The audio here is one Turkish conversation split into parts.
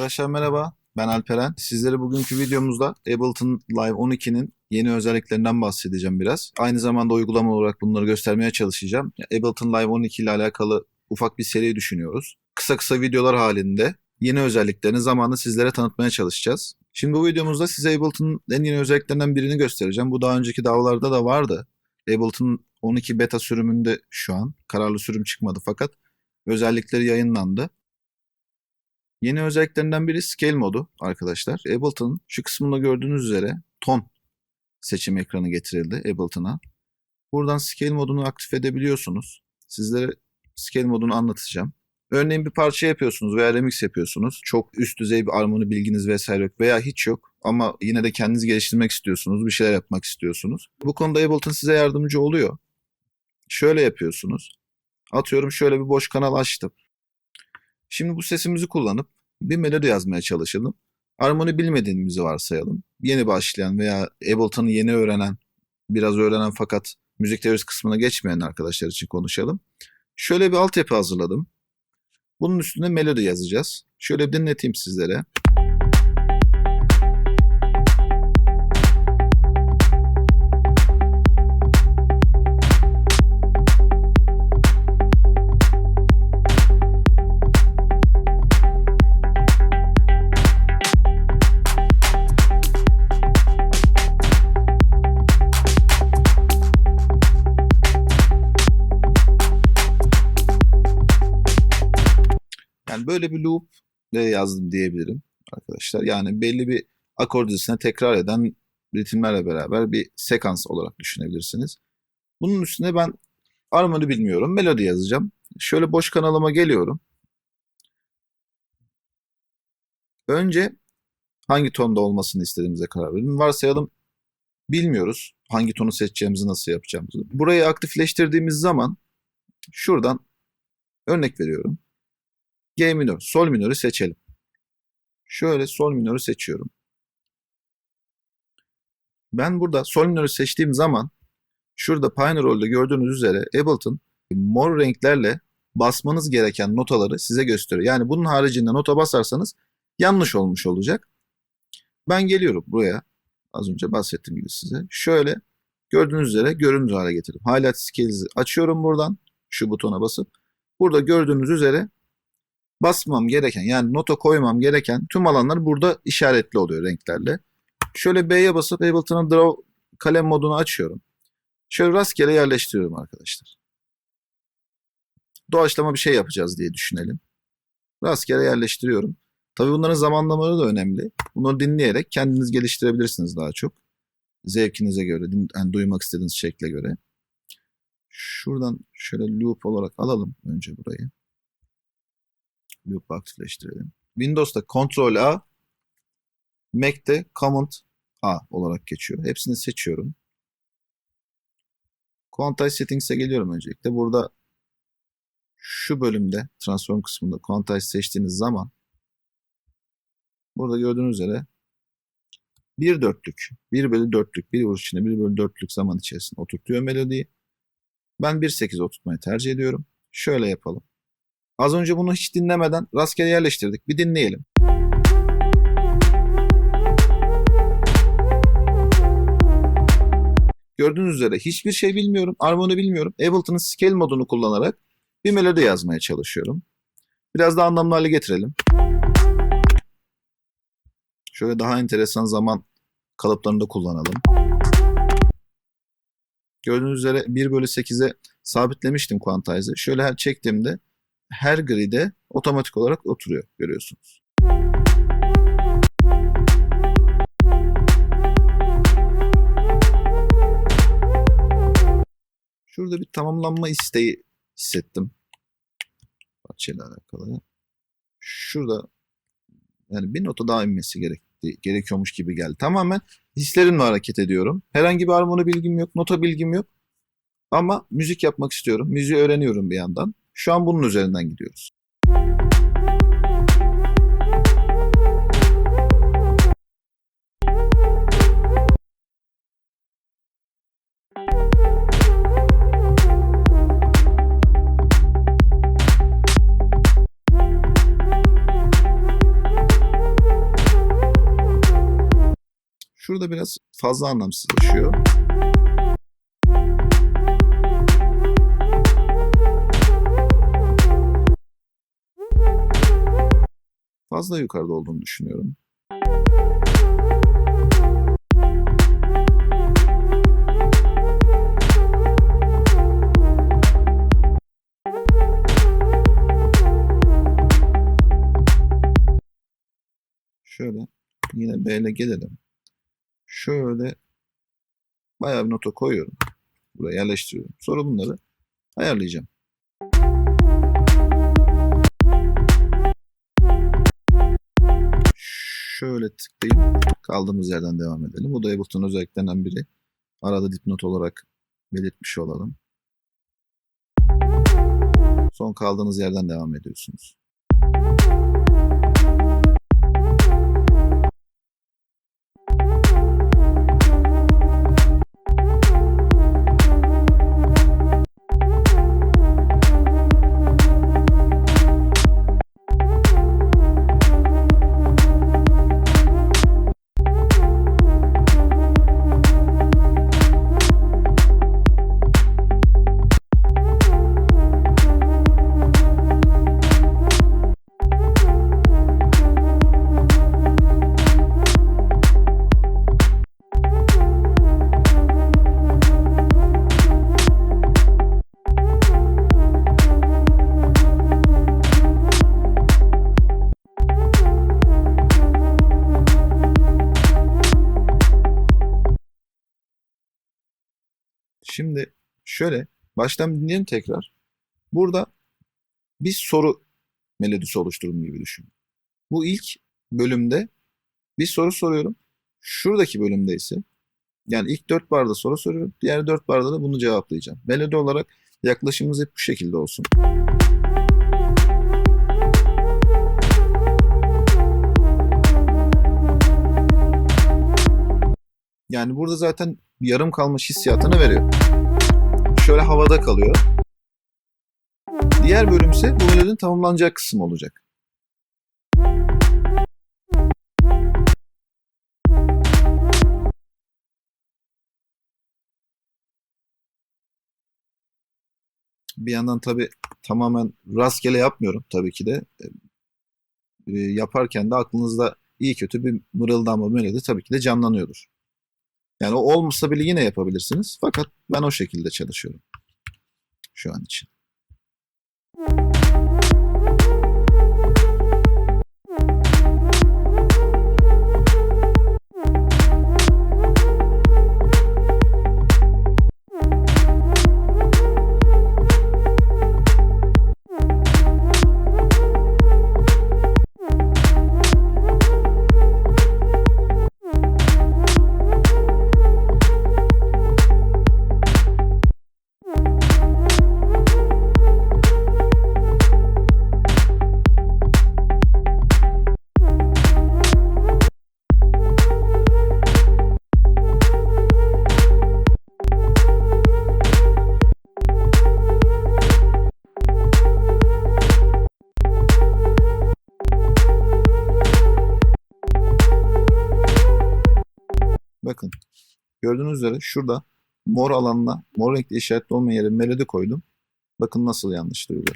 Arkadaşlar merhaba. Ben Alperen. Sizlere bugünkü videomuzda Ableton Live 12'nin yeni özelliklerinden bahsedeceğim biraz. Aynı zamanda uygulama olarak bunları göstermeye çalışacağım. Ableton Live 12 ile alakalı ufak bir seri düşünüyoruz. Kısa kısa videolar halinde yeni özelliklerini zamanla sizlere tanıtmaya çalışacağız. Şimdi bu videomuzda size Ableton'ın en yeni özelliklerinden birini göstereceğim. Bu daha önceki davalarda da vardı. Ableton 12 beta sürümünde şu an. Kararlı sürüm çıkmadı fakat özellikleri yayınlandı. Yeni özelliklerinden biri scale modu arkadaşlar. Ableton'ın şu kısmında gördüğünüz üzere ton seçim ekranı getirildi Ableton'a. Buradan scale modunu aktif edebiliyorsunuz. Sizlere scale modunu anlatacağım. Örneğin bir parça yapıyorsunuz veya remix yapıyorsunuz. Çok üst düzey bir armoni bilginiz vesaire yok veya hiç yok. Ama yine de kendinizi geliştirmek istiyorsunuz, bir şeyler yapmak istiyorsunuz. Bu konuda Ableton size yardımcı oluyor. Şöyle yapıyorsunuz. Atıyorum şöyle bir boş kanal açtım. Şimdi bu sesimizi kullanıp bir melodi yazmaya çalışalım. Armoni bilmediğimizi varsayalım. Yeni başlayan veya Ableton'ı yeni öğrenen, biraz öğrenen fakat müzik teorisi kısmına geçmeyen arkadaşlar için konuşalım. Şöyle bir altyapı hazırladım. Bunun üstüne melodi yazacağız. Şöyle bir dinleteyim sizlere. Böyle bir loop ile yazdım diyebilirim arkadaşlar. Yani belli bir akor dizisine tekrar eden ritimlerle beraber bir sekans olarak düşünebilirsiniz. Bunun üstüne ben armoni bilmiyorum. Melodi yazacağım. Şöyle boş kanalıma geliyorum. Önce hangi tonda olmasını istediğimize karar verelim. Varsayalım bilmiyoruz hangi tonu seçeceğimizi, nasıl yapacağımızı. Burayı aktifleştirdiğimiz zaman şuradan örnek veriyorum. G minör, sol minörü seçelim. Şöyle sol minörü seçiyorum. Ben burada sol minörü seçtiğim zaman şurada Pioneer Roll'de gördüğünüz üzere Ableton mor renklerle basmanız gereken notaları size gösteriyor. Yani bunun haricinde nota basarsanız yanlış olmuş olacak. Ben geliyorum buraya. Az önce bahsettiğim gibi size. Şöyle gördüğünüz üzere görünür hale getirdim. Highlight Scales'i açıyorum buradan. Şu butona basıp. Burada gördüğünüz üzere basmam gereken yani nota koymam gereken tüm alanlar burada işaretli oluyor renklerle. Şöyle B'ye basıp Ableton'ın Draw kalem modunu açıyorum. Şöyle rastgele yerleştiriyorum arkadaşlar. Doğaçlama bir şey yapacağız diye düşünelim. Rastgele yerleştiriyorum. Tabii bunların zamanlamaları da önemli. Bunu dinleyerek kendiniz geliştirebilirsiniz daha çok. Zevkinize göre, yani duymak istediğiniz şekle göre. Şuradan şöyle loop olarak alalım önce burayı. Loop aktifleştirelim. Windows'ta Ctrl A, Mac'te Command A olarak geçiyor. Hepsini seçiyorum. Quantize Settings'e geliyorum öncelikle. Burada şu bölümde transform kısmında Quantize seçtiğiniz zaman burada gördüğünüz üzere bir dörtlük, bir bölü dörtlük, bir vuruş içinde bir bölü dörtlük zaman içerisinde oturtuyor melodiyi. Ben 1.8 oturtmayı tercih ediyorum. Şöyle yapalım. Az önce bunu hiç dinlemeden rastgele yerleştirdik. Bir dinleyelim. Gördüğünüz üzere hiçbir şey bilmiyorum. Armoni bilmiyorum. Ableton'ın scale modunu kullanarak bir melodi yazmaya çalışıyorum. Biraz daha anlamlı hale getirelim. Şöyle daha enteresan zaman kalıplarını da kullanalım. Gördüğünüz üzere 1 bölü 8'e sabitlemiştim quantize'ı. Şöyle her çektiğimde her grid'e otomatik olarak oturuyor görüyorsunuz. Şurada bir tamamlanma isteği hissettim. Parçayla alakalı. Şurada yani bir nota daha inmesi gerekti, gerekiyormuş gibi geldi. Tamamen hislerimle hareket ediyorum. Herhangi bir armoni bilgim yok, nota bilgim yok. Ama müzik yapmak istiyorum. Müziği öğreniyorum bir yandan. Şu an bunun üzerinden gidiyoruz. Şurada biraz fazla anlamsızlaşıyor. Fazla yukarıda olduğunu düşünüyorum. Şöyle yine B ile gelelim. Şöyle bayağı bir nota koyuyorum. Buraya yerleştiriyorum. Sonra bunları ayarlayacağım. Şöyle tıklayıp kaldığımız yerden devam edelim. Bu da Ableton özelliklerinden biri. Arada dipnot olarak belirtmiş olalım. Son kaldığınız yerden devam ediyorsunuz. Şimdi şöyle baştan dinleyelim tekrar. Burada bir soru melodisi oluşturum gibi düşün. Bu ilk bölümde bir soru soruyorum. Şuradaki bölümde ise yani ilk dört barda soru soruyorum. Diğer dört barda da bunu cevaplayacağım. Melodi olarak yaklaşımımız hep bu şekilde olsun. Yani burada zaten yarım kalmış hissiyatını veriyor. Şöyle havada kalıyor. Diğer bölüm ise bu melodinin tamamlanacağı kısım olacak. Bir yandan tabii tamamen rastgele yapmıyorum tabii ki de. E, yaparken de aklınızda iyi kötü bir mırıldanma melodi tabii ki de canlanıyordur. Yani o olmasa bile yine yapabilirsiniz. Fakat ben o şekilde çalışıyorum. Şu an için. Gördüğünüz üzere şurada mor alanına mor renkli işaretli olmayan yere melodi koydum. Bakın nasıl yanlış duyuluyor.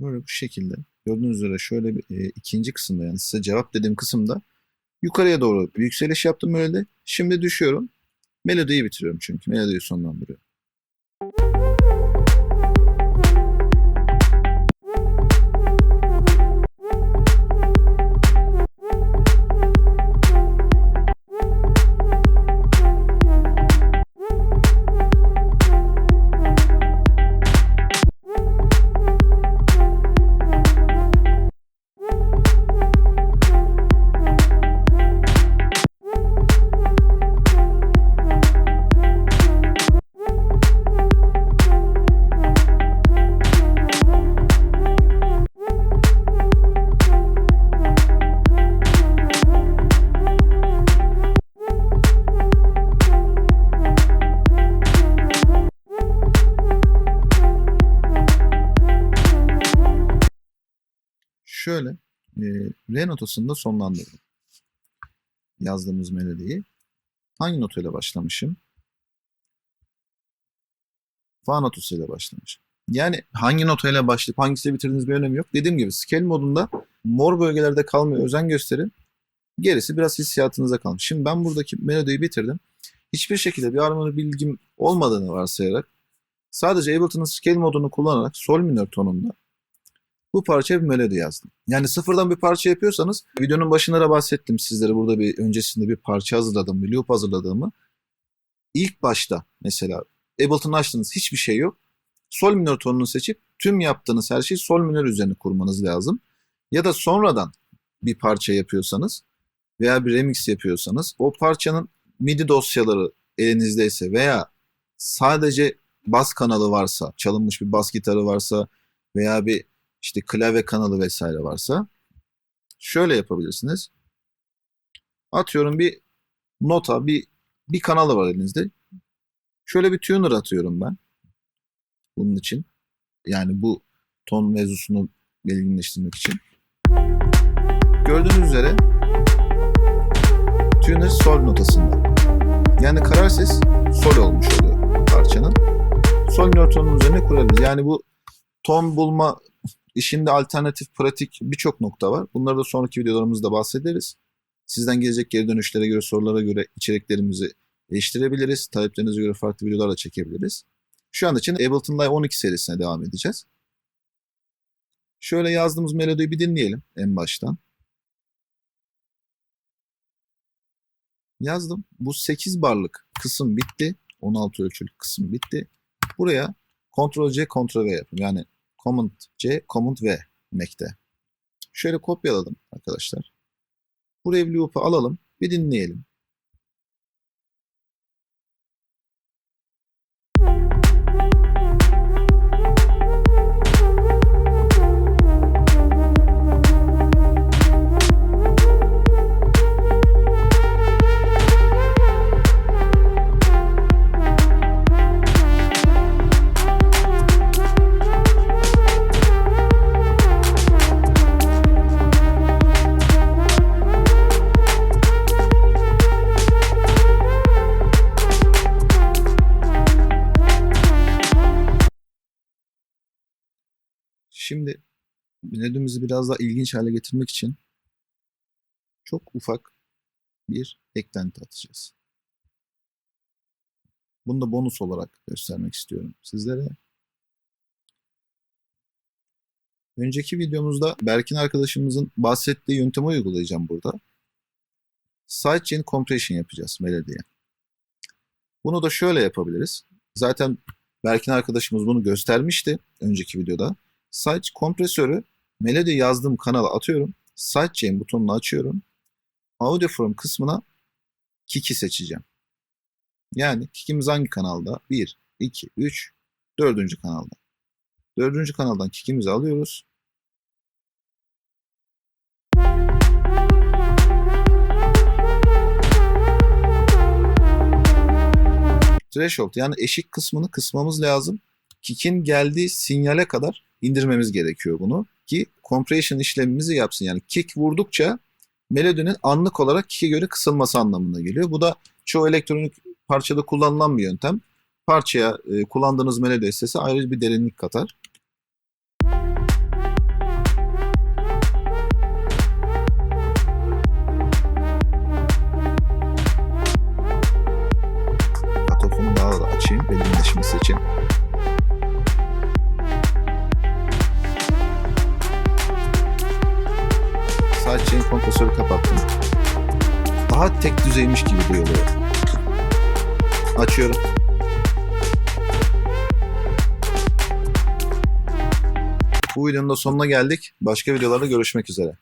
Böyle bu şekilde. Gördüğünüz üzere şöyle bir e, ikinci kısımda yani size cevap dediğim kısımda yukarıya doğru bir yükseliş yaptım melodi. Şimdi düşüyorum. Melodiyi bitiriyorum çünkü. Melodiyi sonlandırıyorum. Şöyle e, re notasında sonlandırdım. Yazdığımız melodiyi. Hangi notayla başlamışım? Fa notasıyla başlamışım. Yani hangi notayla başlayıp hangisiyle bitirdiğiniz bir önemi yok. Dediğim gibi scale modunda mor bölgelerde kalmaya özen gösterin. Gerisi biraz hissiyatınıza kalmış. Şimdi ben buradaki melodiyi bitirdim. Hiçbir şekilde bir armoni bilgim olmadığını varsayarak sadece Ableton'ın scale modunu kullanarak sol minör tonunda bu parçaya bir melodi yazdım. Yani sıfırdan bir parça yapıyorsanız videonun başında da bahsettim sizlere burada bir öncesinde bir parça hazırladım, bir loop hazırladığımı. İlk başta mesela Ableton açtınız hiçbir şey yok. Sol minör tonunu seçip tüm yaptığınız her şeyi sol minör üzerine kurmanız lazım. Ya da sonradan bir parça yapıyorsanız veya bir remix yapıyorsanız o parçanın MIDI dosyaları elinizdeyse veya sadece bas kanalı varsa, çalınmış bir bas gitarı varsa veya bir işte klavye kanalı vesaire varsa şöyle yapabilirsiniz. Atıyorum bir nota, bir bir kanalı var elinizde. Şöyle bir tuner atıyorum ben. Bunun için. Yani bu ton mevzusunu belirginleştirmek için. Gördüğünüz üzere tuner sol notasında. Yani karar ses sol olmuş oluyor parçanın. Sol minör tonun üzerine kurabiliriz. Yani bu ton bulma işinde alternatif, pratik birçok nokta var. Bunları da sonraki videolarımızda bahsederiz. Sizden gelecek geri dönüşlere göre, sorulara göre içeriklerimizi değiştirebiliriz. Taleplerinize göre farklı videolar da çekebiliriz. Şu an için Ableton Live 12 serisine devam edeceğiz. Şöyle yazdığımız melodiyi bir dinleyelim en baştan. Yazdım. Bu 8 barlık kısım bitti. 16 ölçülük kısım bitti. Buraya Ctrl C, Ctrl V yapın. Yani Command C, Command V Mac'te. Şöyle kopyaladım arkadaşlar. Buraya bir loop'u alalım. Bir dinleyelim. Melodimizi biraz daha ilginç hale getirmek için çok ufak bir eklenti atacağız. Bunu da bonus olarak göstermek istiyorum sizlere. Önceki videomuzda Berkin arkadaşımızın bahsettiği yöntemi uygulayacağım burada. Sidechain compression yapacağız melodiye. Bunu da şöyle yapabiliriz. Zaten Berkin arkadaşımız bunu göstermişti önceki videoda. Site kompresörü melodi yazdığım kanala atıyorum. Sidechain butonunu açıyorum. Audio from kısmına Kiki seçeceğim. Yani Kiki'miz hangi kanalda? 1, 2, 3, 4. kanalda. 4. kanaldan Kiki'mizi alıyoruz. Threshold yani eşik kısmını kısmamız lazım. Kick'in geldiği sinyale kadar indirmemiz gerekiyor bunu ki compression işlemimizi yapsın. Yani kick vurdukça melodinin anlık olarak kick'e göre kısılması anlamına geliyor. Bu da çoğu elektronik parçada kullanılan bir yöntem. Parçaya e, kullandığınız melodi sesi ayrı bir derinlik katar. Katofonu daha da açayım, belirleşmesi için. Sidechain kompresörü kapattım. Daha tek düzeymiş gibi duyuluyor. Açıyorum. Bu videonun da sonuna geldik. Başka videolarda görüşmek üzere.